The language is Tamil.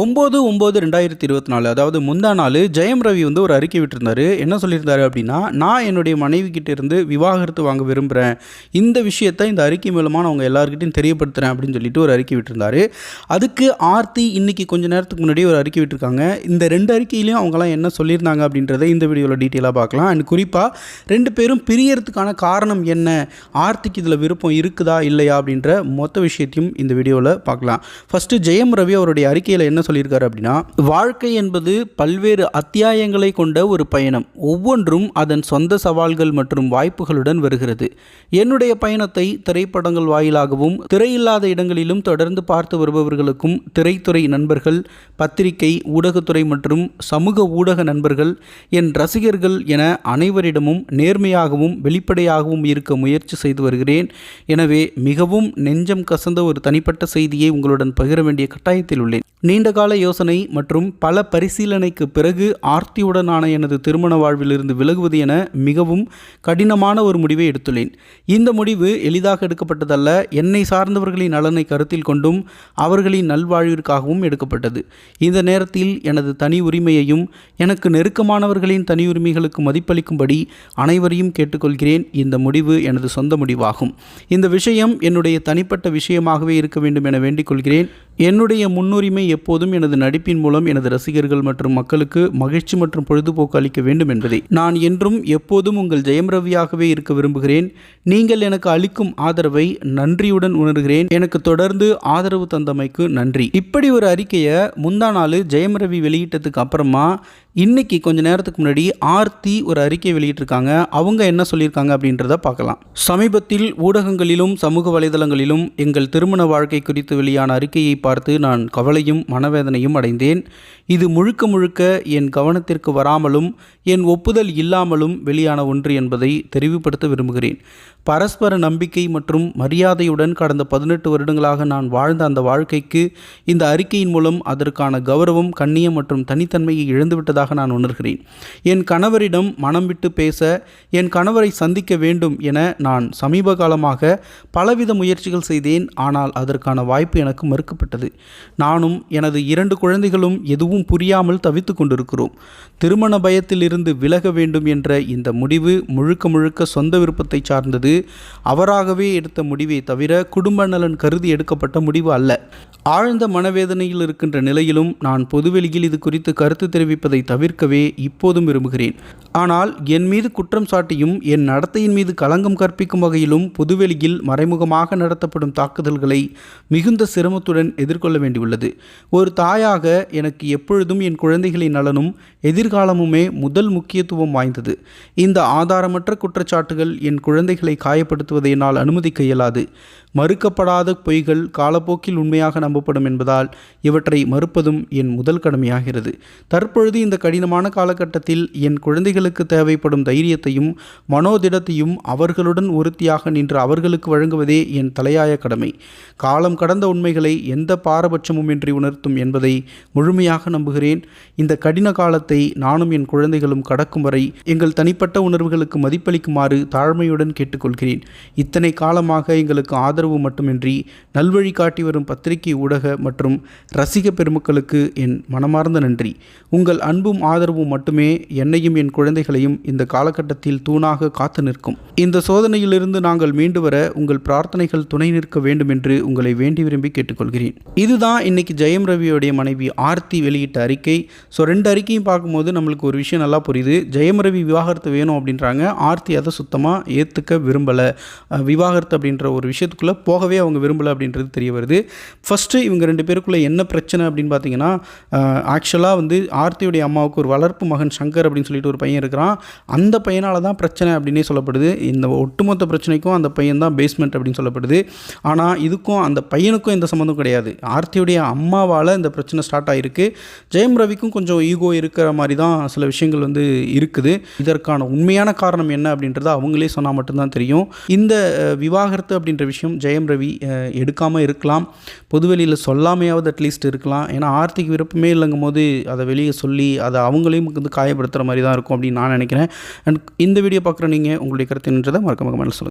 ஒம்பது ஒம்பது ரெண்டாயிரத்தி இருபத்தி நாலு அதாவது முந்தா நாள் ஜெயம் ரவி வந்து ஒரு அறிக்கை விட்டிருந்தாரு. என்ன சொல்லியிருந்தாரு அப்படின்னா நான் என்னுடைய மனைவி கிட்ட இருந்து விவாகரத்து வாங்க விரும்புகிறேன் இந்த விஷயத்தை இந்த அறிக்கை மூலமாக நான் அவங்க எல்லாருக்கிட்டையும் தெரியப்படுத்துகிறேன் அப்படின்னு சொல்லிட்டு ஒரு அறிக்கை விட்டிருந்தாரு. அதுக்கு ஆர்த்தி இன்னைக்கு கொஞ்ச நேரத்துக்கு முன்னாடி ஒரு அறிக்கை விட்டிருக்காங்க. இந்த ரெண்டு அறிக்கையிலையும் அவங்களாம் என்ன சொல்லியிருந்தாங்க அப்படின்றத இந்த வீடியோவில் டீட்டெயிலாக பார்க்கலாம். அண்ட் குறிப்பாக ரெண்டு பேரும் பிரியறதுக்கான காரணம் என்ன? ஆர்த்திக்கு இதில் விருப்பம் இருக்குதா இல்லையா அப்படின்ற மொத்த விஷயத்தையும் இந்த வீடியோவில் பார்க்கலாம். ஃபஸ்ட்டு ஜெயம் ரவி அவருடைய அறிக்கையில் என்ன சொல்லியிருக்காரு அப்படின்னா வாழ்க்கை என்பது பல்வேறு அத்தியாயங்களை கொண்ட ஒரு பயணம். ஒவ்வொன்றும் அதன் சொந்த சவால்கள் மற்றும் வாய்ப்புகளுடன் வருகிறது. என்னுடைய பயணத்தை திரைப்படங்கள் வாயிலாகவும் திரையில்லாத இடங்களிலும் தொடர்ந்து பார்த்து வருபவர்களுக்கும் திரைத்துறை நண்பர்கள் பத்திரிகை ஊடகத்துறை மற்றும் சமூக ஊடக நண்பர்கள் என் ரசிகர்கள் என அனைவரிடமும் நேர்மையாகவும் வெளிப்படையாகவும் இருக்க முயற்சி செய்து வருகிறேன். எனவே மிகவும் நெஞ்சம் கசந்த ஒரு தனிப்பட்ட செய்தியை உங்களுடன் பகிர வேண்டிய கட்டாயத்தில் உள்ளேன். நீண்ட நீண்டகால யோசனை மற்றும் பல பரிசீலனைக்கு பிறகு ஆர்த்தியுடனான எனது திருமண வாழ்விலிருந்து விலகுவது என மிகவும் கடினமான ஒரு முடிவை எடுத்துள்ளேன். இந்த முடிவு எளிதாக எடுக்கப்பட்டதல்ல. என்னை சார்ந்தவர்களின் நலனை கருத்தில் கொண்டும் அவர்களின் நல்வாழ்விற்காகவும் எடுக்கப்பட்டது. இந்த நேரத்தில் எனது தனி உரிமையையும் எனக்கு நெருக்கமானவர்களின் தனி உரிமைகளுக்கு மதிப்பளிக்கும்படி அனைவரையும் கேட்டுக்கொள்கிறேன். இந்த முடிவு எனது சொந்த முடிவாகும். இந்த விஷயம் என்னுடைய தனிப்பட்ட விஷயமாகவே இருக்க வேண்டும் என வேண்டிக் கொள்கிறேன். என்னுடைய முன்னுரிமை எப்போது எப்போதும் எனது நடிப்பின் மூலம் எனது ரசிகர்கள் மற்றும் மக்களுக்கு மகிழ்ச்சி மற்றும் பொழுதுபோக்கு அளிக்க வேண்டும் என்பதை. நான் என்றும் எப்போதும் உங்கள் ஜெயம் ரவியாகவே இருக்க விரும்புகிறேன். நீங்கள் எனக்கு அளிக்கும் ஆதரவை நன்றியுடன் உணர்கிறேன். எனக்கு தொடர்ந்து ஆதரவு தந்தமைக்கு நன்றி. இப்படி ஒரு அறிக்கையை முந்தா நாள் ஜெயம் ரவி வெளியிட்டதுக்கு அப்புறமா இன்னைக்கு கொஞ்ச நேரத்துக்கு முன்னாடி ஆர்த்தி ஒரு அறிக்கை வெளியிட்டிருக்காங்க. அவங்க என்ன சொல்லியிருக்காங்க அப்படின்றத பார்க்கலாம். சமீபத்தில் ஊடகங்களிலும் சமூக வலைதளங்களிலும் எங்கள் திருமண வாழ்க்கை குறித்து வெளியான அறிக்கையை பார்த்து நான் கவலையும் மனவேதனையும் அடைந்தேன். இது முழுக்க முழுக்க என் கவனத்திற்கு வராமலும் என் ஒப்புதல் இல்லாமலும் வெளியான ஒன்று என்பதை தெரிவுபடுத்த விரும்புகிறேன். பரஸ்பர நம்பிக்கை மற்றும் மரியாதையுடன் கடந்த பதினெட்டு வருடங்களாக நான் வாழ்ந்த அந்த வாழ்க்கைக்கு இந்த அறிக்கையின் மூலம் அதற்கான கௌரவம் கண்ணியம் மற்றும் தனித்தன்மையை இழந்துவிட்டதாக நான் உணர்கிறேன். என் கணவரிடம் மனம் விட்டு பேச என் கணவரை சந்திக்க வேண்டும் என நான் சமீப காலமாக பலவித முயற்சிகள் செய்தேன். ஆனால் அதற்கான வாய்ப்பு எனக்கு மறுக்கப்பட்டது. நானும் எனது இரண்டு குழந்தைகளும் எதுவும் புரியாமல் தவித்து கொண்டிருக்கிறோம். திருமண பயத்திலிருந்து விலக வேண்டும் என்ற இந்த முடிவு முழுக்க முழுக்க சொந்த விருப்பத்தை சார்ந்தது. அவராகவே எடுத்த முடிவே தவிர குடும்ப நலன் கருதி எடுக்கப்பட்ட முடிவு அல்ல. ஆழ்ந்த மனவேதனையில் இருக்கின்ற நிலையிலும் நான் பொதுவெளியில் இது குறித்து கருத்து தெரிவிப்பதை தவிர்க்கவே இப்போதும் விரும்புகிறேன். ஆனால் என் மீது குற்றம் சாட்டியும் என் நடத்தையின் மீது களங்கம் கற்பிக்கும் வகையிலும் பொதுவெளியில் மறைமுகமாக நடத்தப்படும் தாக்குதல்களை மிகுந்த சிரமத்துடன் எதிர்கொள்ள வேண்டியுள்ளது. ஒரு தாயாக எனக்கு எப்பொழுதும் என் குழந்தைகளின் நலனும் எதிர்காலமுமே முதல் முக்கியத்துவம் வாய்ந்தது. இந்த ஆதாரமற்ற குற்றச்சாட்டுகள் என் குழந்தைகளை காயப்படுத்துவதை என்னால் அனுமதிக்க இயலாது. மறுக்கப்படாத பொய்கள் காலப்போக்கில் உண்மையாக நம்பப்படும் என்பதால் இவற்றை மறுப்பதும் என் முதல் கடமையாகிறது. தற்பொழுது இந்த கடினமான காலகட்டத்தில் என் குழந்தைகளுக்கு தேவைப்படும் தைரியத்தையும் மனோதிடத்தையும் அவர்களுடன் ஒருத்தியாக நின்று அவர்களுக்கு வழங்குவதே என் தலையாய கடமை. காலம் கடந்த உண்மைகளை எந்த பாரபட்சமுமின்றி உணர்த்தும் என்பதை முழுமையாக நம்புகிறேன். இந்த கடின காலத்தை நானும் என் குழந்தைகளும் கடக்கும் வரை எங்கள் தனிப்பட்ட உணர்வுகளுக்கு மதிப்பளிக்குமாறு தாழ்மையுடன் கேட்டுக்கொள்கிறேன். இத்தனை காலமாக எங்களுக்கு ஆதரவு மட்டுமின்றி நல்வழி காட்டி வரும் பத்திரிகை ஊடக மற்றும் ரசிக பெருமக்களுக்கு என் மனமார்ந்த நன்றி. உங்கள் அன்பும் ஆதரவும் மட்டுமே என்னையும் என் குழந்தைகளையும் இந்த காலகட்டத்தில் தூணாக காத்து நிற்கும். இந்த சோதனையிலிருந்து நாங்கள் மீண்டு வர உங்கள் பிரார்த்தனைகள் துணை நிற்க வேண்டும் என்று உங்களை வேண்டி விரும்பி கேட்டுக்கொள்கிறேன். இதுதான் இன்னைக்கு ஜெயம் ரவியோடைய மனைவி ஆர்த்தி வெளியிட்ட அறிக்கை. ஸோ ரெண்டு அறிக்கையும் பார்க்கும்போது நம்மளுக்கு ஒரு விஷயம் நல்லா புரியுது. ஜெயம் ரவி விவாகரத்து வேணும் அப்படின்றாங்க. ஆர்த்தி அதை சுத்தமாக ஏற்றுக்க விரும்பலை. விவாகரத்து அப்படின்ற ஒரு விஷயத்துக்குள்ளே போகவே அவங்க விரும்பலை அப்படின்றது தெரிய வருது. ஃபஸ்ட்டு இவங்க ரெண்டு பேருக்குள்ளே என்ன பிரச்சனை அப்படின்னு பார்த்தீங்கன்னா ஆக்சுவலாக வந்து ஆர்த்தியுடைய அம்மாவுக்கு ஒரு வளர்ப்பு மகன் சங்கர் அப்படின்னு சொல்லிட்டு ஒரு பையன் இருக்கிறான். அந்த பையனால் தான் பிரச்சனை அப்படின்னே சொல்லப்படுது. இந்த ஒட்டுமொத்த பிரச்சனைக்கும் அந்த பையன் தான் பேஸ்மெண்ட் அப்படின்னு சொல்லப்படுது. ஆனால் இதுக்கும் அந்த பையனுக்கும் எந்த சம்மந்தம் கிடையாது. ஆர்த்தியுடைய அம்மாவால் இந்த பிரச்சனை ஸ்டார்ட் ஆகிருக்கு ஜெயம் ரவிக்கும் கொஞ்சம் ஈகோ இருக்கிற மாதிரி தான் சில விஷயங்கள் வந்து இருக்குது. இதற்கான உண்மையான காரணம் என்ன அப்படின்றத அவங்களே சொன்னால் மட்டும்தான் தெரியும். இந்த விவாகரத்து அப்படின்ற விஷயம் ஜெயம் ரவி எடுக்காமல் இருக்கலாம். பொதுவெளியில் சொல்லாமையாவது அட்லீஸ்ட் இருக்கலாம். ஏன்னா ஆர்த்திக் விருப்பமே இல்லைங்கும் போது அதை வெளியே சொல்லி அதை அவங்களையும் வந்து காயப்படுத்துகிற மாதிரி தான் இருக்கும் அப்படின்னு நான் நினைக்கிறேன். அண்ட் இந்த வீடியோ பார்க்குற நீங்கள் உங்களுடைய கருத்து என்னன்றதை மறக்காம கமெண்ட் சொல்லுங்கள்